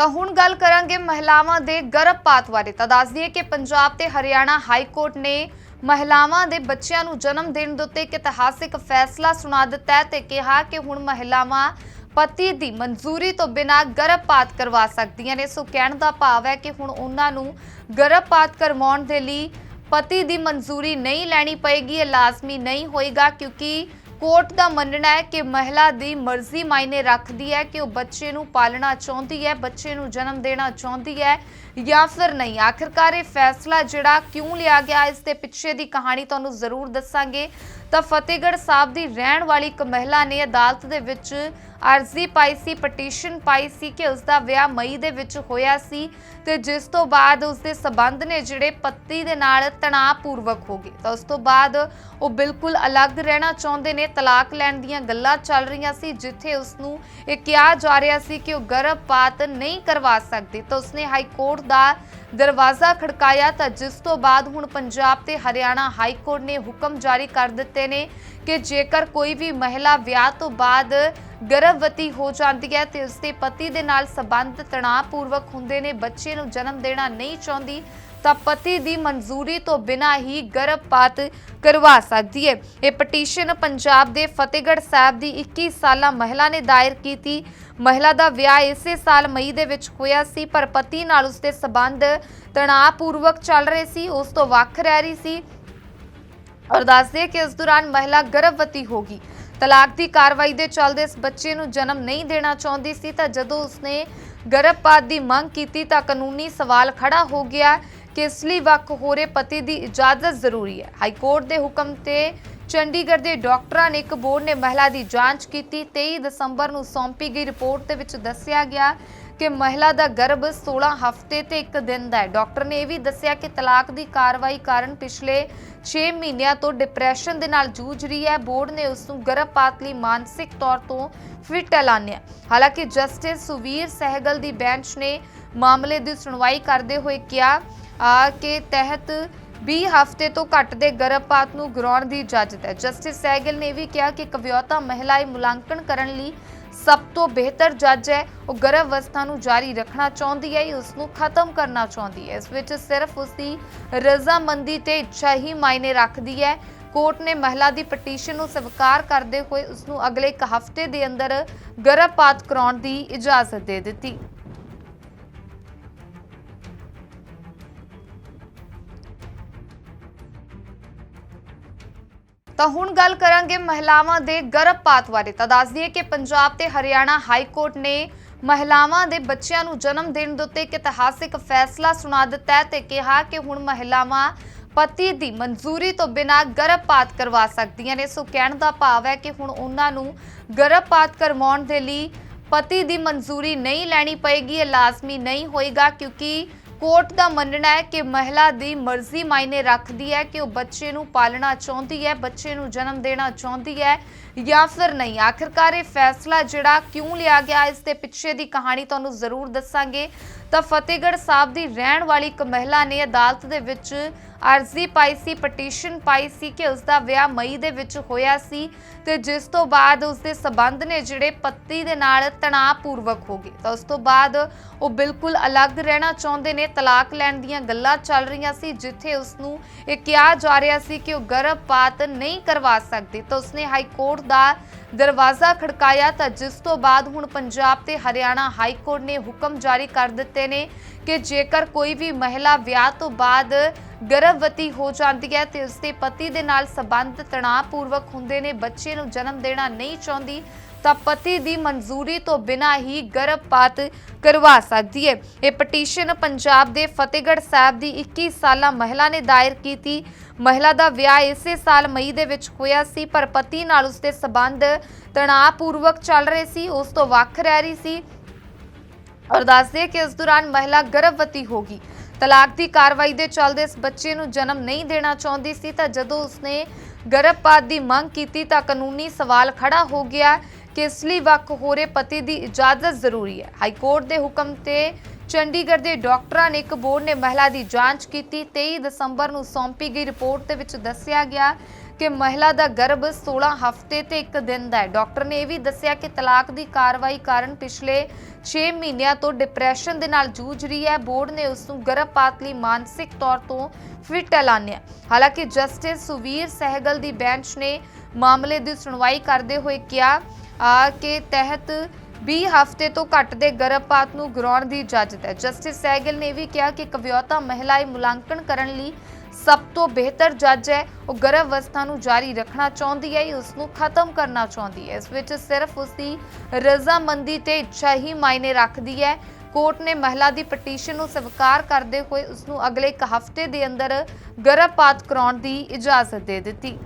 ਤਾਂ ਹੁਣ ਗੱਲ ਕਰਾਂਗੇ ਮਹਿਲਾਵਾਂ ਦੇ ਗਰਭਪਾਤ ਬਾਰੇ। ਤਾਂ ਦੱਸ ਦਈਏ ਕਿ ਪੰਜਾਬ ਤੇ ਹਰਿਆਣਾ ਹਾਈ ਕੋਰਟ ਨੇ ਮਹਿਲਾਵਾਂ ਦੇ ਬੱਚਿਆਂ ਨੂੰ ਜਨਮ ਦੇਣ ਦੇ ਉੱਤੇ ਇੱਕ ਇਤਿਹਾਸਿਕ ਫੈਸਲਾ ਸੁਣਾ ਦਿੱਤਾ ਹੈ ਤੇ ਕਿਹਾ ਕਿ ਹੁਣ ਮਹਿਲਾਵਾਂ ਪਤੀ ਦੀ ਮਨਜ਼ੂਰੀ ਤੋਂ ਬਿਨਾਂ ਗਰਭਪਾਤ ਕਰਵਾ ਸਕਦੀਆਂ ਨੇ। ਸੋ ਕਹਿਣ ਦਾ ਭਾਵ ਹੈ ਕਿ ਹੁਣ ਉਹਨਾਂ ਨੂੰ ਗਰਭਪਾਤ ਕਰਵਾਉਣ ਦੇ ਲਈ ਪਤੀ ਦੀ ਮਨਜ਼ੂਰੀ ਨਹੀਂ ਲੈਣੀ ਪਏਗੀ, ਇਹ ਲਾਜ਼ਮੀ ਨਹੀਂ ਹੋਏਗਾ ਕਿਉਂਕਿ ਕੋਰਟ ਦਾ ਮੰਨਣਾ ਹੈ ਕਿ ਮਹਿਲਾ ਦੀ ਮਰਜ਼ੀ ਮਾਇਨੇ ਰੱਖਦੀ ਹੈ ਕਿ ਉਹ ਬੱਚੇ ਨੂੰ ਪਾਲਣਾ ਚਾਹੁੰਦੀ ਹੈ, ਬੱਚੇ ਨੂੰ ਜਨਮ ਦੇਣਾ ਚਾਹੁੰਦੀ ਹੈ ਜਾਂ ਫਿਰ ਨਹੀਂ। ਆਖਿਰਕਾਰ ਇਹ ਫੈਸਲਾ ਜਿਹੜਾ ਕਿਉਂ ਲਿਆ ਗਿਆ, ਇਸ ਦੇ ਪਿੱਛੇ ਦੀ ਕਹਾਣੀ ਤੁਹਾਨੂੰ ਜ਼ਰੂਰ ਦੱਸਾਂਗੇ। ਤਾਂ ਫਤਿਹਗੜ੍ਹ ਸਾਹਿਬ ਦੀ ਰਹਿਣ ਵਾਲੀ ਇੱਕ ਮਹਿਲਾ ਨੇ ਅਦਾਲਤ ਦੇ ਵਿੱਚ ਅਰਜ਼ੀ ਪਾਈ ਸੀ ਪਟੀਸ਼ਨ ਪਾਈ ਸੀ ਕਿ ਉਸ ਦਾ ਵਿਆਹ ਮਈ ਦੇ ਵਿੱਚ ਹੋਇਆ ਸੀ ਤੇ ਜਿਸ ਤੋਂ ਬਾਅਦ ਉਸ ਦੇ ਸਬੰਧ ਨੇ ਜਿਹੜੇ ਪਤੀ ਦੇ ਨਾਲ ਤਣਾਅਪੂਰਵਕ ਹੋ ਗਏ। ਤਾਂ ਉਸ ਤੋਂ ਬਾਅਦ ਉਹ ਬਿਲਕੁਲ ਅਲੱਗ ਰਹਿਣਾ ਚਾਹੁੰਦੇ ਨੇ, ਤਲਾਕ ਲੈਣ ਦੀਆਂ ਗੱਲਾਂ ਚੱਲ ਰਹੀਆਂ ਸੀ, ਜਿੱਥੇ ਉਸ ਨੂੰ ਇਹ ਕਿਹਾ ਜਾ ਰਿਹਾ ਸੀ ਕਿ ਉਹ ਗਰਭਪਾਤ ਨਹੀਂ ਕਰਵਾ ਸਕਦੀ। ਤਾਂ ਉਸਨੇ ਹਾਈ ਕੋਰਟ ਦਾ ਦਰਵਾਜ਼ਾ ਖੜਕਾਇਆ ਤਾਂ ਜਿਸ ਤੋਂ ਬਾਅਦ ਹੁਣ ਪੰਜਾਬ ਤੇ ਹਰਿਆਣਾ ਹਾਈ ਕੋਰਟ ਨੇ ਹੁਕਮ ਜਾਰੀ ਕਰ ਦਿੱਤੇ ਨੇ ਕਿ ਜੇਕਰ ਕੋਈ ਵੀ ਮਹਿਲਾ ਵਿਆਹ ਤੋਂ ਬਾਅਦ ਗਰਭਵਤੀ ਹੋ ਜਾਂਦੀ ਹੈ ਤੇ ਉਸਦੇ ਪਤੀ ਦੇ ਨਾਲ ਸੰਬੰਧ ਤਣਾਅਪੂਰਵਕ ਹੁੰਦੇ ਨੇ, ਬੱਚੇ ਨੂੰ ਜਨਮ ਦੇਣਾ ਨਹੀਂ ਚਾਹੁੰਦੀ, ਤਾਂ ਪਤੀ ਦੀ ਮਨਜ਼ੂਰੀ ਤੋਂ ਬਿਨਾਂ ਹੀ ਗਰਭਪਾਤ ਕਰਵਾ ਸਕਦੀ ਹੈ। ਇਹ ਪਟੀਸ਼ਨ ਪੰਜਾਬ ਦੇ ਫਤਿਹਗੜ੍ਹ ਸਾਹਿਬ ਦੀ 21 ਸਾਲਾ ਮਹਿਲਾ ਨੇ ਦਾਇਰ ਕੀਤੀ। ਮਹਿਲਾ ਦਾ ਵਿਆਹ ਇਸੇ ਸਾਲ ਮਈ ਦੇ ਵਿੱਚ ਹੋਇਆ ਸੀ, ਪਰ ਪਤੀ ਨਾਲ ਉਸਦੇ ਸਬੰਧ ਤਣਾਅਪੂਰਵਕ ਚੱਲ ਰਹੇ ਸੀ, ਉਸ ਤੋਂ ਵੱਖ ਰਹਿ ਰਹੀ ਸੀ। ਔਰ ਦੱਸਦੇ ਕਿ ਇਸ ਦੌਰਾਨ ਮਹਿਲਾ ਗਰਭਵਤੀ ਹੋ ਗਈ। ਤਲਾਕ ਦੀ ਕਾਰਵਾਈ ਦੇ ਚੱਲਦੇ ਇਸ ਬੱਚੇ ਨੂੰ ਜਨਮ ਨਹੀਂ ਦੇਣਾ ਚਾਹੁੰਦੀ ਸੀ ਤਾਂ ਜਦੋਂ ਉਸਨੇ ਗਰਭਪਾਤ ਦੀ ਮੰਗ ਕੀਤੀ ਤਾਂ ਕਾਨੂੰਨੀ ਸਵਾਲ ਖੜਾ ਹੋ ਗਿਆ ਕਿ ਇਸ ਲਈ ਵੱਖ ਹੋ ਰਹੇ ਪਤੀ ਦੀ ਇਜਾਜ਼ਤ ਜ਼ਰੂਰੀ ਹੈ। ਹਾਈ ਕੋਰਟ ਦੇ ਹੁਕਮ ਤੇ ਚੰਡੀਗੜ੍ਹ ਦੇ ਡਾਕਟਰਾਂ ਨੇ ਇੱਕ ਬੋਰਡ ਨੇ ਮਹਿਲਾ ਦੀ ਜਾਂਚ ਕੀਤੀ। 23 ਦਸੰਬਰ ਨੂੰ ਸੌਂਪੀ ਗਈ ਰਿਪੋਰਟ ਦੇ ਵਿੱਚ ਦੱਸਿਆ ਗਿਆ ਕਿ ਮਹਿਲਾ ਦਾ ਗਰਭ 16 ਹਫ਼ਤੇ ਤੇ 1 ਦਿਨ ਦਾ ਹੈ। ਡਾਕਟਰ ਨੇ ਇਹ ਵੀ ਦੱਸਿਆ ਕਿ ਤਲਾਕ ਦੀ ਕਾਰਵਾਈ ਕਾਰਨ ਪਿਛਲੇ 6 ਮਹੀਨਿਆਂ ਤੋਂ ਡਿਪਰੈਸ਼ਨ ਦੇ ਨਾਲ ਜੂਝ ਰਹੀ ਹੈ। ਬੋਰਡ ਨੇ ਉਸ ਨੂੰ ਗਰਭਪਾਤ ਲਈ ਮਾਨਸਿਕ ਤੌਰ ਤੋਂ ਫਿਟ ਐਲਾਨਿਆ। ਹਾਲਾਂਕਿ ਜਸਟਿਸ ਸੁਵੀਰ ਸਹਿਗਲ ਦੀ ਬੈਂਚ ਨੇ ਮਾਮਲੇ ਦੀ ਸੁਣਵਾਈ ਕਰਦੇ ਹੋਏ ਕਿਹਾ ਕਿ ਤਹਿਤ 20 ਹਫ਼ਤੇ ਤੋਂ ਘੱਟ ਦੇ ਗਰਭਪਾਤ ਨੂੰ ਗਰਾਉਣ ਦੀ ਇਜਾਜ਼ਤ ਹੈ। ਜਸਟਿਸ ਸਹਿਗਲ ਨੇ ਇਹ ਵੀ ਕਿਹਾ ਕਿ ਇੱਕ ਮਹਿਲਾ ਇਹ ਮੁਲਾਂਕਣ ਕਰਨ ਲਈ ਸਭ ਤੋਂ ਬਿਹਤਰ ਜੱਜ ਹੈ। ਉਹ ਗਰਭ ਅਵਸਥਾ ਨੂੰ ਜਾਰੀ ਰੱਖਣਾ ਚਾਹੁੰਦੀ ਹੈ ਉਸ ਨੂੰ ਖਤਮ ਕਰਨਾ ਚਾਹੁੰਦੀ ਹੈ। ਇਸ ਵਿੱਚ ਸਿਰਫ ਉਸ ਦੀ ਰਜ਼ਾਮੰਦੀ ਤੇ ਇੱਛਾ ਹੀ ਮਾਇਨੇ ਰੱਖਦੀ ਹੈ। ਕੋਰਟ ਨੇ ਮਹਿਲਾ ਦੀ ਪਟੀਸ਼ਨ ਨੂੰ ਸਵੀਕਾਰ ਕਰਦੇ ਹੋਏ ਉਸ ਨੂੰ ਅਗਲੇ ਇੱਕ ਹਫ਼ਤੇ ਦੇ ਅੰਦਰ ਗਰਭਪਾਤ ਕਰਾਉਣ ਦੀ ਇਜਾਜ਼ਤ ਦੇ ਦਿੱਤੀ। ਤਾਂ ਹੁਣ ਗੱਲ ਕਰਾਂਗੇ ਮਹਿਲਾਵਾਂ ਦੇ ਗਰਭਪਾਤ ਬਾਰੇ। ਤਾਂ ਦੱਸ ਦਈਏ ਕਿ ਪੰਜਾਬ ਤੇ ਹਰਿਆਣਾ ਹਾਈ ਕੋਰਟ ਨੇ ਮਹਿਲਾਵਾਂ ਦੇ ਬੱਚਿਆਂ ਨੂੰ ਜਨਮ ਦੇਣ ਦੇ ਉੱਤੇ ਇੱਕ ਇਤਿਹਾਸਿਕ ਫੈਸਲਾ ਸੁਣਾ ਦਿੱਤਾ ਹੈ ਤੇ ਕਿਹਾ ਕਿ ਹੁਣ ਮਹਿਲਾਵਾਂ ਪਤੀ ਦੀ ਮਨਜ਼ੂਰੀ ਤੋਂ ਬਿਨਾਂ ਗਰਭਪਾਤ ਕਰਵਾ ਸਕਦੀਆਂ ਨੇ। ਸੋ ਕਹਿਣ ਦਾ ਭਾਵ ਹੈ ਕਿ ਹੁਣ ਉਹਨਾਂ ਨੂੰ ਗਰਭਪਾਤ ਕਰਵਾਉਣ ਦੇ ਲਈ ਪਤੀ ਦੀ ਮਨਜ਼ੂਰੀ ਨਹੀਂ ਲੈਣੀ ਪਏਗੀ, ਇਹ ਲਾਜ਼ਮੀ ਨਹੀਂ ਹੋਏਗਾ ਕਿਉਂਕਿ ਕੋਰਟ ਦਾ ਮੰਨਣਾ ਹੈ ਕਿ ਮਹਿਲਾ ਦੀ ਮਰਜ਼ੀ ਮਾਇਨੇ ਰੱਖਦੀ ਹੈ ਕਿ ਉਹ ਬੱਚੇ ਨੂੰ ਪਾਲਣਾ ਚਾਹੁੰਦੀ ਹੈ, ਬੱਚੇ ਨੂੰ ਜਨਮ ਦੇਣਾ ਚਾਹੁੰਦੀ ਹੈ ਜਾਂ ਫਿਰ ਨਹੀਂ। ਆਖਿਰਕਾਰ ਇਹ ਫੈਸਲਾ ਜਿਹੜਾ ਕਿਉਂ ਲਿਆ ਗਿਆ, ਇਸ ਦੇ ਪਿੱਛੇ ਦੀ ਕਹਾਣੀ ਤੁਹਾਨੂੰ ਜ਼ਰੂਰ ਦੱਸਾਂਗੇ। ਤਾਂ ਫਤਿਹਗੜ੍ਹ ਸਾਹਿਬ ਦੀ ਰਹਿਣ ਵਾਲੀ ਇੱਕ ਮਹਿਲਾ ਨੇ ਅਦਾਲਤ ਦੇ ਵਿੱਚ ਅਰਜ਼ੀ ਪਾਈ ਸੀ ਪਟੀਸ਼ਨ ਪਾਈ ਸੀ ਕਿ ਉਸ ਦਾ ਵਿਆਹ ਮਈ ਦੇ ਵਿੱਚ ਹੋਇਆ ਸੀ ਤੇ ਜਿਸ ਤੋਂ ਬਾਅਦ ਉਸ ਦੇ ਸਬੰਧ ਨੇ ਜਿਹੜੇ ਪਤੀ ਦੇ ਨਾਲ ਤਣਾਅਪੂਰਵਕ ਹੋ ਗਏ। ਤਾਂ ਉਸ ਤੋਂ ਬਾਅਦ ਉਹ ਬਿਲਕੁਲ ਅਲੱਗ ਰਹਿਣਾ ਚਾਹੁੰਦੇ ਨੇ, ਤਲਾਕ ਲੈਣ ਦੀਆਂ ਗੱਲਾਂ ਚੱਲ ਰਹੀਆਂ ਸੀ, ਜਿੱਥੇ ਉਸ ਨੂੰ ਇਹ ਕਿਹਾ ਜਾ ਰਿਹਾ ਸੀ ਕਿ ਉਹ ਗਰਭਪਾਤ ਨਹੀਂ ਕਰਵਾ ਸਕਦੀ। ਤਾਂ ਉਸਨੇ ਹਾਈ ਕੋਰਟ ਦਾ ਦਰਵਾਜ਼ਾ ਖੜਕਾਇਆ ਤਾਂ ਜਿਸ ਤੋਂ ਬਾਅਦ ਹੁਣ ਪੰਜਾਬ ਤੇ ਹਰਿਆਣਾ ਹਾਈ ਕੋਰਟ ਨੇ ਹੁਕਮ ਜਾਰੀ ਕਰ ਦਿੱਤੇ ਨੇ ਕਿ ਜੇਕਰ ਕੋਈ ਵੀ ਮਹਿਲਾ ਵਿਆਹ ਤੋਂ ਬਾਅਦ ਗਰਭਵਤੀ ਹੋ ਜਾਂਦੀ ਹੈ ਤੇ ਉਸਦੇ ਪਤੀ ਦੇ ਨਾਲ ਸੰਬੰਧ ਤਣਾਅਪੂਰਵਕ ਹੁੰਦੇ ਨੇ, ਬੱਚੇ ਨੂੰ ਜਨਮ ਦੇਣਾ ਨਹੀਂ ਚਾਹੁੰਦੀ, ਤਾਂ ਪਤੀ ਦੀ ਮਨਜ਼ੂਰੀ ਤੋਂ ਬਿਨਾਂ ਹੀ ਗਰਭਪਾਤ ਕਰਵਾ ਸਕਦੀ ਹੈ। ਇਹ ਪਟੀਸ਼ਨ ਪੰਜਾਬ ਦੇ ਫਤਿਹਗੜ੍ਹ ਸਾਹਿਬ ਦੀ 21 ਸਾਲਾ ਮਹਿਲਾ ਨੇ ਦਾਇਰ ਕੀਤੀ। ਮਹਿਲਾ ਦਾ ਵਿਆਹ ਇਸੇ ਸਾਲ ਮਈ ਦੇ ਵਿੱਚ ਹੋਇਆ ਸੀ, ਪਰ ਪਤੀ ਨਾਲ ਉਸਦੇ ਸਬੰਧ ਤਣਾਅਪੂਰਵਕ ਚੱਲ ਰਹੇ ਸੀ, ਉਸ ਤੋਂ ਵੱਖ ਰਹਿ ਰਹੀ ਸੀ। ਔਰ ਦੱਸਦੇ ਕਿ ਇਸ ਦੌਰਾਨ ਮਹਿਲਾ ਗਰਭਵਤੀ ਹੋ ਗਈ। ਤਲਾਕ ਦੀ ਕਾਰਵਾਈ ਦੇ ਚੱਲਦੇ ਇਸ ਬੱਚੇ ਨੂੰ ਜਨਮ ਨਹੀਂ ਦੇਣਾ ਚਾਹੁੰਦੀ ਸੀ, ਤਾਂ ਜਦੋਂ ਉਸਨੇ ਗਰਭਪਾਤ ਦੀ ਮੰਗ ਕੀਤੀ, ਤਾਂ ਕਾਨੂੰਨੀ ਸਵਾਲ ਖੜਾ ਹੋ ਗਿਆ ਕਿ ਇਸ ਲਈ ਵੱਖ ਹੋ ਰਹੇ ਪਤੀ ਦੀ ਇਜਾਜ਼ਤ ਜ਼ਰੂਰੀ ਹੈ। ਹਾਈ ਕੋਰਟ ਦੇ ਹੁਕਮ ਤੇ ਚੰਡੀਗੜ੍ਹ ਦੇ ਡਾਕਟਰਾਂ ਨੇ ਇੱਕ ਬੋਰਡ ਨੇ ਮਹਿਲਾ ਦੀ ਜਾਂਚ ਕੀਤੀ। 23 ਦਸੰਬਰ ਨੂੰ ਸੌਂਪੀ ਗਈ ਰਿਪੋਰਟ ਦੇ ਵਿੱਚ ਦੱਸਿਆ ਗਿਆ ਕਿ ਮਹਿਲਾ ਦਾ ਗਰਭ 16 ਹਫ਼ਤੇ ਤੇ 1 ਦਿਨ ਦਾ ਹੈ। ਡਾਕਟਰ ਨੇ ਇਹ ਵੀ ਦੱਸਿਆ ਕਿ ਤਲਾਕ ਦੀ ਕਾਰਵਾਈ ਕਾਰਨ ਪਿਛਲੇ 6 ਮਹੀਨਿਆਂ ਤੋਂ ਡਿਪਰੈਸ਼ਨ ਦੇ ਨਾਲ ਜੂਝ ਰਹੀ ਹੈ। ਬੋਰਡ ਨੇ ਉਸ ਨੂੰ ਗਰਭਪਾਤ ਲਈ ਮਾਨਸਿਕ ਤੌਰ ਤੋਂ ਫਿਟ ਐਲਾਨਿਆ। ਹਾਲਾਂਕਿ ਜਸਟਿਸ ਸੁਵੀਰ ਸਹਿਗਲ ਦੀ ਬੈਂਚ ਨੇ ਮਾਮਲੇ ਦੀ ਸੁਣਵਾਈ ਕਰਦੇ ਹੋਏ ਕਿਹਾ ਕਿ ਤਹਿਤ 20 ਹਫ਼ਤੇ ਤੋਂ ਘੱਟ ਦੇ ਗਰਭਪਾਤ ਨੂੰ ਗਰਾਉਣ ਦੀ ਇਜਾਜ਼ਤ ਹੈ। ਜਸਟਿਸ ਸਹਿਗਲ ਨੇ ਇਹ ਵੀ ਕਿਹਾ ਕਿ ਇੱਕ ਮਹਿਲਾ ਇਹ ਮੁਲਾਂਕਣ ਕਰਨ ਲਈ ਸਭ ਤੋਂ ਬਿਹਤਰ ਜੱਜ ਹੈ। ਉਹ ਗਰਭ ਅਵਸਥਾ ਨੂੰ ਜਾਰੀ ਰੱਖਣਾ ਚਾਹੁੰਦੀ ਹੈ ਉਸ ਨੂੰ ਖਤਮ ਕਰਨਾ ਚਾਹੁੰਦੀ ਹੈ। ਇਸ ਵਿੱਚ ਸਿਰਫ ਉਸ ਦੀ ਰਜ਼ਾਮੰਦੀ ਤੇ ਇੱਛਾ ਹੀ ਮਾਇਨੇ ਰੱਖਦੀ ਹੈ। ਕੋਰਟ ਨੇ ਮਹਿਲਾ ਦੀ ਪਟੀਸ਼ਨ ਨੂੰ ਸਵੀਕਾਰ ਕਰਦੇ ਹੋਏ ਉਸ ਨੂੰ ਅਗਲੇ ਇੱਕ ਹਫ਼ਤੇ ਦੇ ਅੰਦਰ ਗਰਭਪਾਤ ਕਰਾਉਣ ਦੀ ਇਜਾਜ਼ਤ ਦੇ ਦਿੱਤੀ।